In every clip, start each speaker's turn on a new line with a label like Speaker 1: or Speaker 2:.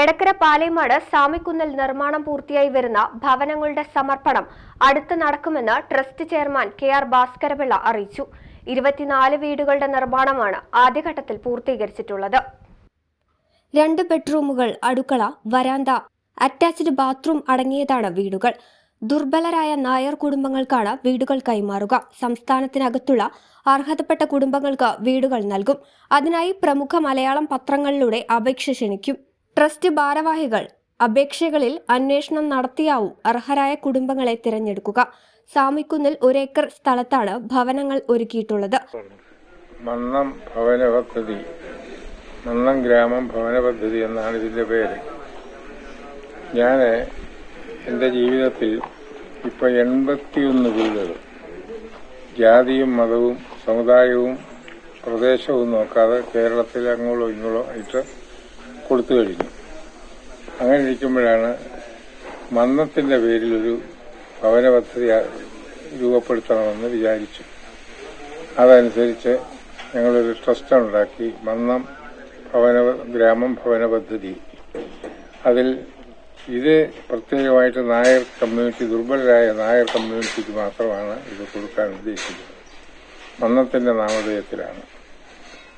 Speaker 1: Edakkara Palemad സാമിക്കുന്നിൽ നിർമ്മാണം പൂർത്തിയായി വരുന്ന ഭവനങ്ങളുടെ സമർപ്പണം അടുത്ത് നടക്കുമെന്ന് trust chairman K R Bhaskarapillai അറിയിച്ചു. ഇരുപത്തിനാല് വീടുകളുടെ നിർമ്മാണമാണ് ആദ്യഘട്ടത്തിൽ പൂർത്തീകരിച്ചിട്ടുള്ളത്. രണ്ട് ബെഡ്റൂമുകൾ അടുക്കള വരാന്ത അറ്റാച്ച്ഡ് ബാത്റൂം അടങ്ങിയതാണ് വീടുകൾ. ദുർബലരായ നായർ കുടുംബങ്ങൾക്കാണ് വീടുകൾ കൈമാറുക. സംസ്ഥാനത്തിനകത്തുള്ള അർഹതപ്പെട്ട കുടുംബങ്ങൾക്ക് വീടുകൾ നൽകും. അതിനായി പ്രമുഖ മലയാളം പത്രങ്ങളിലൂടെ അപേക്ഷ ക്ഷണിക്കും. ട്രസ്റ്റ് ഭാരവാഹികൾ അപേക്ഷകളിൽ അന്വേഷണം നടത്തിയാവും. അർഹരായ കുടുംബങ്ങളെ തിരഞ്ഞെടുക്കുക. സാമിക്കുന്നിൽ ഒരേക്കർ സ്ഥലത്താണ് ഭവനങ്ങൾ ഒരുക്കിയിട്ടുള്ളത്.
Speaker 2: മന്നം ഭവന പദ്ധതി. മന്നം ഗ്രാമം ഭവന പദ്ധതി എന്നാണ് ഇതിന്റെ പേര്. ഞാൻ എന്റെ ജീവിതത്തിൽ ഇപ്പൊ എൺപത്തിയൊന്ന് വീടുകൾ. ജാതിയും മതവും സമുദായവും പ്രദേശവും നോക്കാതെ കേരളത്തിൽ അങ്ങോളോ ഇങ്ങോളോ ആയിട്ട് കൊടുത്തു കഴിഞ്ഞു. അങ്ങനെ ഇരിക്കുമ്പോഴാണ് മന്നത്തിന്റെ പേരിൽ ഒരു ഭവന പദ്ധതി രൂപപ്പെടുത്തണമെന്ന് വിചാരിച്ചു. അതനുസരിച്ച് ഞങ്ങളൊരു ട്രസ്റ്റ് ഉണ്ടാക്കി മന്നം ഭവന ഗ്രാമം ഭവന പദ്ധതി അതിൽ ഇത് പ്രത്യേകമായിട്ട് നായർ കമ്മ്യൂണിറ്റി ദുർബലരായ നായർ കമ്മ്യൂണിറ്റിക്ക് മാത്രമാണ് ഇത് കൊടുക്കാൻ ഉദ്ദേശിക്കുന്നത്. മന്നത്തിന്റെ നാമധേയത്തിലാണ്.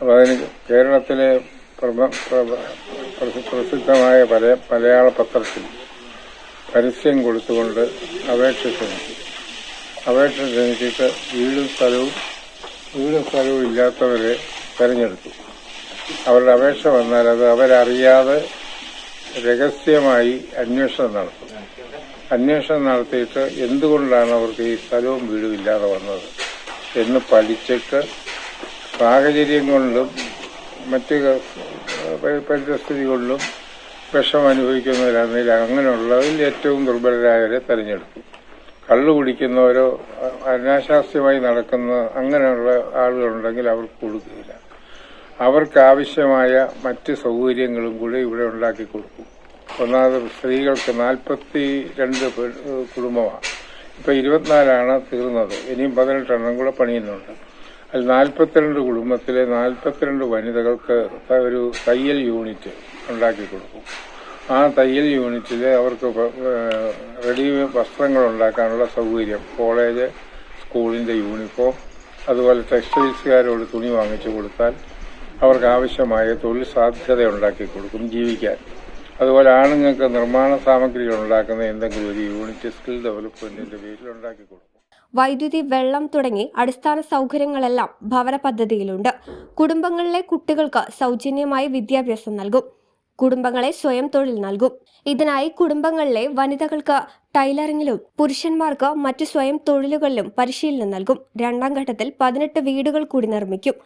Speaker 2: അപ്പോൾ അതിന് കേരളത്തിലെ പ്രസിദ്ധമായ പല മലയാള പത്രത്തിൽ പരസ്യം കൊടുത്തുകൊണ്ട് അപേക്ഷ ക്ഷണിച്ചു. അപേക്ഷ ക്ഷണിച്ചിട്ട് വീടും സ്ഥലവും വീടും സ്ഥലവും ഇല്ലാത്തവരെ തെരഞ്ഞെടുത്തു. അവരുടെ അപേക്ഷ വന്നാൽ അത് അവരറിയാതെ രഹസ്യമായി അന്വേഷണം നടത്തും. അന്വേഷണം നടത്തിയിട്ട് എന്തുകൊണ്ടാണ് അവർക്ക് ഈ സ്ഥലവും വീടും ഇല്ലാതെ വന്നത് എന്ന് പഠിച്ചിട്ട് സാഹചര്യം കൊണ്ടും മറ്റ് പരിതസ്ഥിതി വിഷം അനുഭവിക്കുന്നവരാണെങ്കിൽ അങ്ങനെയുള്ളതിൽ ഏറ്റവും ദുർബലരായവരെ തെരഞ്ഞെടുക്കും കള്ളു കുടിക്കുന്നവരോ അനാശാസ്യമായി നടക്കുന്ന അങ്ങനെയുള്ള ആളുകളുണ്ടെങ്കിൽ അവർക്ക് കൊടുക്കുകയില്ല. അവർക്ക് ആവശ്യമായ മറ്റ് സൗകര്യങ്ങളും കൂടി ഇവിടെ ഉണ്ടാക്കി കൊടുക്കും. ഒന്നാമത് സ്ത്രീകൾക്ക് നാൽപ്പത്തി രണ്ട് കുടുംബമാണ്. ഇപ്പൊ ഇരുപത്തിനാലാണ് തീർന്നത്. ഇനിയും പതിനെട്ടെണ്ണം കൂടെ പണിയുന്നുണ്ട്. അതിൽ നാൽപ്പത്തിരണ്ട് കുടുംബത്തിലെ നാൽപ്പത്തിരണ്ട് വനിതകൾക്ക് ഒരു തയ്യൽ യൂണിറ്റ് ഉണ്ടാക്കി കൊടുക്കും. ആ തയ്യൽ യൂണിറ്റിൽ അവർക്ക് റെഡി വസ്ത്രങ്ങൾ ഉണ്ടാക്കാനുള്ള സൗകര്യം കോളേജ് സ്കൂളിന്റെ യൂണിഫോം അതുപോലെ ടെക്സ്റ്റൈൽസുകാരോട് തുണി വാങ്ങിച്ചു കൊടുത്താൽ അവർക്ക് ആവശ്യമായ തൊഴിൽ സാധ്യത ഉണ്ടാക്കി കൊടുക്കും ജീവിക്കാൻ. അതുപോലെ ആണുങ്ങൾക്ക് നിർമ്മാണ സാമഗ്രികൾ ഉണ്ടാക്കുന്ന എന്തെങ്കിലും ഒരു യൂണിറ്റ് സ്കിൽ ഡെവലപ്മെന്റിന്റെ പേരിൽ ഉണ്ടാക്കി കൊടുക്കും.
Speaker 1: വൈദ്യുതി വെള്ളം തുടങ്ങി അടിസ്ഥാന സൗകര്യങ്ങളെല്ലാം ഭവന പദ്ധതിയിലുണ്ട് കുടുംബങ്ങളിലെ കുട്ടികൾക്ക് സൗജന്യമായി വിദ്യാഭ്യാസം നൽകും. കുടുംബങ്ങളെ സ്വയം തൊഴിൽ നൽകും. ഇതിനായി കുടുംബങ്ങളിലെ വനിതകൾക്ക് ടൈലറിംഗിലും പുരുഷന്മാർക്ക് മറ്റു സ്വയം തൊഴിലുകളിലും പരിശീലനം നൽകും. രണ്ടാം ഘട്ടത്തിൽ പതിനെട്ട് വീടുകൾ കൂടി നിർമ്മിക്കും.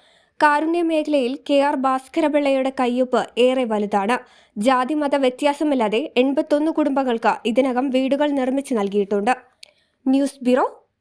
Speaker 1: കാരുണ്യ മേഖലയിൽ കെ ആർ ഭാസ്കരപിള്ളയുടെ കയ്യൊപ്പ് ഏറെ വലുതാണ്. ജാതിമത വ്യത്യാസമില്ലാതെ എൺപത്തൊന്ന് കുടുംബങ്ങൾക്ക് ഇതിനകം വീടുകൾ നിർമ്മിച്ചു നൽകിയിട്ടുണ്ട്. News bureau